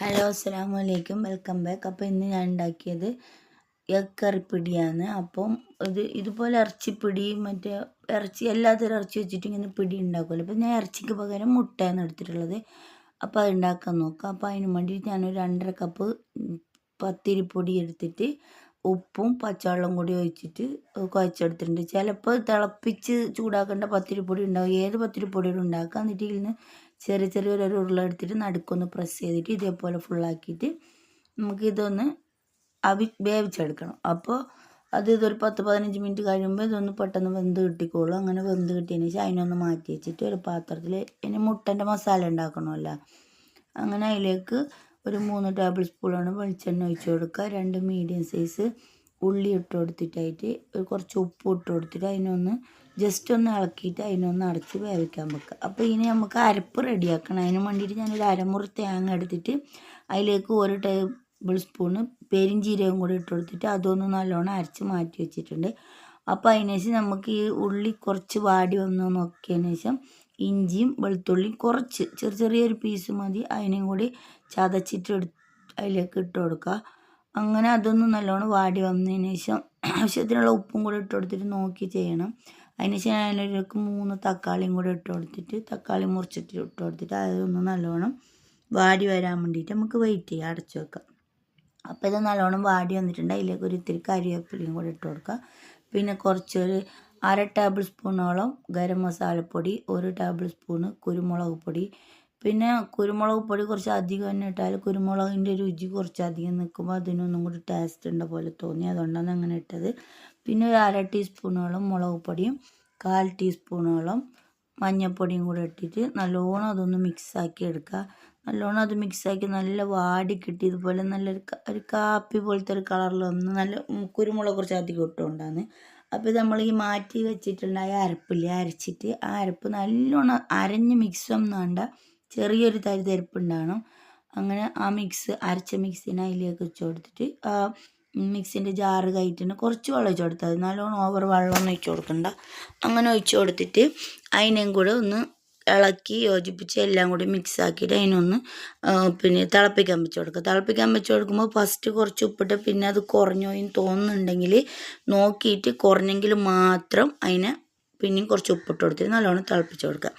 Hello അസ്സാം വലൈക്കും welcome back. അപ്പോൾ ഇന്ന് ഞാൻ ഉണ്ടാക്കിയത് എക്കറിപ്പിടിയാണ് അപ്പം ഇത് ഇതുപോലെ ഇറച്ചിപ്പിടി മറ്റേ ഇറച്ചി എല്ലാത്തരം ഇറച്ചി വെച്ചിട്ട് ഇങ്ങനെ പിടി ഉണ്ടാക്കുമല്ലോ. അപ്പോൾ ഞാൻ ഇറച്ചിക്ക് പകരം മുട്ടയാണ് എടുത്തിട്ടുള്ളത്. അപ്പോൾ അത് ഉണ്ടാക്കാൻ നോക്കാം. അപ്പോൾ അതിന് വേണ്ടി ഞാനൊരു രണ്ടര കപ്പ് പത്തിരിപ്പൊടി എടുത്തിട്ട് ഉപ്പും പച്ചവെള്ളം കൂടി ഒഴിച്ചിട്ട് കുഴച്ചെടുത്തിട്ടുണ്ട്. ചിലപ്പോൾ തിളപ്പിച്ച് ചൂടാക്കേണ്ട പത്തിരിപ്പൊടി ഉണ്ടാവും. ഏത് പത്തിരിപ്പൊടിയും ഉണ്ടാക്കുക എന്നിട്ട് ഇതിൽ നിന്ന് ചെറിയ ചെറിയ ഒരു ഉരുള എടുത്തിട്ട് നടുക്കൊന്ന് പ്രസ് ചെയ്തിട്ട് ഇതേപോലെ ഫുള്ളാക്കിയിട്ട് നമുക്ക് ഇതൊന്ന് അവി വേവിച്ചെടുക്കണം. അപ്പോൾ അത് ഇതൊരു പത്ത് പതിനഞ്ച് മിനിറ്റ് കഴിയുമ്പോൾ ഇതൊന്ന് പെട്ടെന്ന് വെന്ത് കിട്ടിക്കോളും. അങ്ങനെ വെന്ത് കിട്ടിയതിന് ശേഷം അതിനൊന്ന് മാറ്റി വെച്ചിട്ട് ഒരു പാത്രത്തിൽ ഇനി മുട്ടന്റെ മസാല ഉണ്ടാക്കണമല്ലോ. അങ്ങനെ അതിലേക്ക് ഒരു മൂന്ന് ടേബിൾ സ്പൂണാണ് വെളിച്ചെണ്ണ ഒഴിച്ചു കൊടുക്കുക. രണ്ട് മീഡിയം സൈസ് ഉള്ളി ഇട്ട് കൊടുത്തിട്ടായിട്ട് കുറച്ച് ഉപ്പ് ഇട്ട് കൊടുത്തിട്ട് അതിനൊന്ന് ജസ്റ്റ് ഒന്ന് ഇളക്കിയിട്ട് അതിനൊന്ന് അടച്ച് വേവിക്കാൻ വെക്കുക. അപ്പോൾ ഇനി നമുക്ക് അരപ്പ് റെഡിയാക്കണം. അതിന് വേണ്ടിയിട്ട് ഞാനൊരു അരമുറി തേങ്ങ എടുത്തിട്ട് അതിലേക്ക് ഒരു ടേബിൾ സ്പൂണ് പെരിഞ്ചീരകം കൂടി ഇട്ട് കൊടുത്തിട്ട് അതൊന്ന് നല്ലോണം അരച്ച് മാറ്റി വെച്ചിട്ടുണ്ട്. അപ്പോൾ അതിന് ശേഷം നമുക്ക് ഈ ഉള്ളി കുറച്ച് വാടി വന്ന് നോക്കിയതിന് ശേഷം ഇഞ്ചിയും വെളുത്തുള്ളിയും കുറച്ച് ചെറിയ ചെറിയൊരു പീസ് മതി. അതിനെയും കൂടി ചതച്ചിട്ട് അതിലേക്ക് ഇട്ട് കൊടുക്കുക അങ്ങനെ അതൊന്ന് നല്ലോണം വാടി വന്നതിന് ശേഷം ആവശ്യത്തിനുള്ള ഉപ്പും കൂടി ഇട്ട് കൊടുത്തിട്ട് നോക്കി ചെയ്യണം. അതിന് ശേഷം അതിലേക്ക് മൂന്ന് തക്കാളിയും കൂടി ഇട്ട് കൊടുത്തിട്ട് തക്കാളി മുറിച്ചിട്ട് ഇട്ട് കൊടുത്തിട്ട് അതൊന്ന് നല്ലോണം വാടി വരാൻ വേണ്ടിയിട്ട് നമുക്ക് വെയിറ്റ് ചെയ്യാം അടച്ചു വെക്കാം. അപ്പോൾ ഇത് നല്ലോണം വാടി വന്നിട്ടുണ്ട്. അതിലേക്ക് ഒരു ഇത്തിരി കരിവേപ്പിലയും കൂടി ഇട്ട് കൊടുക്കുക പിന്നെ കുറച്ചൊരു അര ടേബിൾ സ്പൂണോളം ഗരം മസാലപ്പൊടി ഒരു ടേബിൾ സ്പൂണ് കുരുമുളക് പൊടി പിന്നെ കുരുമുളക് പൊടി കുറച്ച് അധികം തന്നെ ഇട്ടാൽ കുരുമുളകിന്റെ രുചി കുറച്ച് അധികം നിൽക്കുമ്പോൾ അതിനൊന്നും കൂടി ടേസ്റ്റ് ഉണ്ട പോലെ തോന്നി. അതുകൊണ്ടാണ് അങ്ങനെ ഇട്ടത്. പിന്നെ ഒരു അര ടീസ്പൂണോളം മുളക് പൊടിയും കാൽ ടീസ്പൂണോളം മഞ്ഞൾപ്പൊടിയും കൂടെ ഇട്ടിട്ട് നല്ലോണം അതൊന്ന് മിക്സാക്കി എടുക്കുക. നല്ലോണം അത് മിക്സാക്കി നല്ല വാടി കിട്ടി. ഇതുപോലെ നല്ലൊരു ഒരു കാപ്പി പോലത്തെ ഒരു കളറിൽ ഒന്ന് നല്ല കുരുമുളക് കുറച്ച് അധികം ഇട്ടുകൊണ്ടാണ്. അപ്പോൾ നമ്മൾ ഈ മാറ്റി വെച്ചിട്ടുണ്ടായ അരപ്പില്ലേ അരച്ചിട്ട് ആ അരപ്പ് നല്ലോണം അരഞ്ഞ് മിക്സ് വേണ്ട ചെറിയൊരു തരി തരിപ്പുണ്ടാകണം അങ്ങനെ ആ മിക്സ് അരച്ച മിക്സിനെ അതിലേക്ക് വെച്ച് കൊടുത്തിട്ട് ആ മിക്സിന്റെ ജാറ് കയറ്റിന് കുറച്ച് വെള്ളം ഒഴിച്ച് കൊടുത്താൽ നല്ലോണം ഓവർ വെള്ളമൊന്നും ഒഴിച്ച് കൊടുക്കണ്ട. അങ്ങനെ ഒഴിച്ച് കൊടുത്തിട്ട് അതിനെയും കൂടെ ഒന്ന് ഇളക്കി യോജിപ്പിച്ച് എല്ലാം കൂടി മിക്സ് ആക്കിയിട്ട് അതിനൊന്ന് പിന്നെ തിളപ്പിക്കാൻ വെച്ച് കൊടുക്കുക. തിളപ്പിക്കാൻ വെച്ച് കൊടുക്കുമ്പോൾ ഫസ്റ്റ് കുറച്ച് ഉപ്പിട്ട് പിന്നെ അത് കുറഞ്ഞോ എന്ന് തോന്നുന്നുണ്ടെങ്കിൽ നോക്കിയിട്ട് കുറഞ്ഞെങ്കിൽ മാത്രം അതിനെ പിന്നെയും കുറച്ച് ഉപ്പിട്ട് കൊടുത്തിട്ട് നല്ലോണം തിളപ്പിച്ച് കൊടുക്കുക.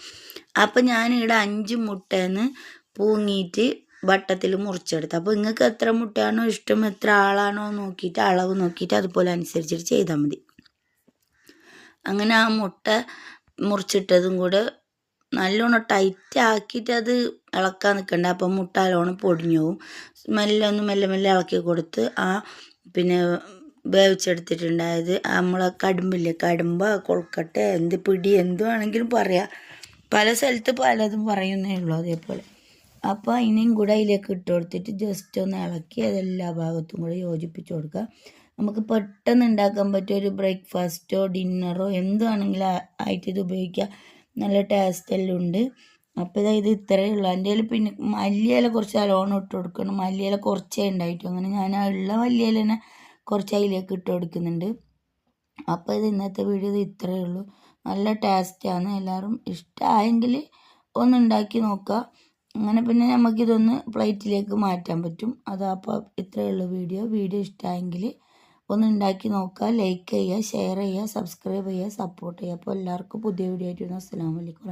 അപ്പം ഞാനിവിടെ അഞ്ച് മുട്ടേന്ന് പൂങ്ങിയിട്ട് വട്ടത്തിൽ മുറിച്ചെടുത്തു. അപ്പോൾ നിങ്ങൾക്ക് എത്ര മുട്ടയാണോ ഇഷ്ടം എത്ര ആളാണോ നോക്കിയിട്ട് അളവ് നോക്കിയിട്ട് അതുപോലെ അനുസരിച്ചിട്ട് ചെയ്താൽ മതി. അങ്ങനെ ആ മുട്ട മുറിച്ചിട്ടതും കൂടെ നല്ലോണം ടൈറ്റ് ആക്കിയിട്ട് അത് ഇളക്കാൻ നിൽക്കണ്ട അപ്പം മുട്ട നല്ലോണം പൊടിഞ്ഞു മെല്ലെ ഒന്ന് മെല്ലെ മെല്ലെ ഇളക്കി കൊടുത്ത് ആ പിന്നെ വേവിച്ചെടുത്തിട്ടുണ്ടായത് നമ്മളെ കടുമ്പില്ലേ കടുമ്പ കൊഴുക്കട്ടെ എന്ത് പിടി എന്ത് വേണമെങ്കിലും പറയാം. പല സ്ഥലത്ത് പലതും പറയുന്നേ ഉള്ളൂ അതേപോലെ. അപ്പോൾ അതിനെയും കൂടെ അതിലേക്ക് ഇട്ട് കൊടുത്തിട്ട് ജസ്റ്റ് ഒന്ന് ഇളക്കി അതെല്ലാ ഭാഗത്തും കൂടെ യോജിപ്പിച്ച് കൊടുക്കുക. നമുക്ക് പെട്ടെന്ന് ഉണ്ടാക്കാൻ പറ്റിയ ഒരു ബ്രേക്ക്ഫാസ്റ്റോ ഡിന്നറോ എന്താണെങ്കിലും ആയിട്ട് ഇത് ഉപയോഗിക്കുക നല്ല ടേസ്റ്റ് എല്ലാം ഉണ്ട്. അപ്പോൾ ഇതായത് ഇത്രയേ ഉള്ളൂ. എന്റെ പിന്നെ മല്ലിയില കുറച്ച് അലോണം ഇട്ട് കൊടുക്കണം. മല്ലിയില കുറച്ചേ ഉണ്ടായിട്ടു അങ്ങനെ ഞാൻ ആ ഉള്ള മല്ലിയില തന്നെ കുറച്ച് അതിലേക്ക് ഇട്ട് കൊടുക്കുന്നുണ്ട്. അപ്പോൾ ഇത് ഇന്നത്തെ വീഡിയോ ഇത് ഇത്രയേ ഉള്ളൂ. നല്ല ടേസ്റ്റാണ് എല്ലാവരും ഇഷ്ടമായെങ്കിൽ ഒന്ന് ഉണ്ടാക്കി നോക്കുക. അങ്ങനെ പിന്നെ നമുക്കിതൊന്ന് പ്ലേറ്റിലേക്ക് മാറ്റാൻ പറ്റും. അതപ്പോൾ ഇത്രയേ ഉള്ളൂ വീഡിയോ വീഡിയോ ഇഷ്ടമായെങ്കിൽ ഒന്ന് ഉണ്ടാക്കി നോക്കുക. ലൈക്ക് ചെയ്യുക ഷെയർ ചെയ്യുക സബ്സ്ക്രൈബ് ചെയ്യുക സപ്പോർട്ട് ചെയ്യുക. അപ്പോൾ എല്ലാവർക്കും പുതിയ വീഡിയോ ആയിട്ട് വരുന്ന. അസ്സാം വലൈക്കും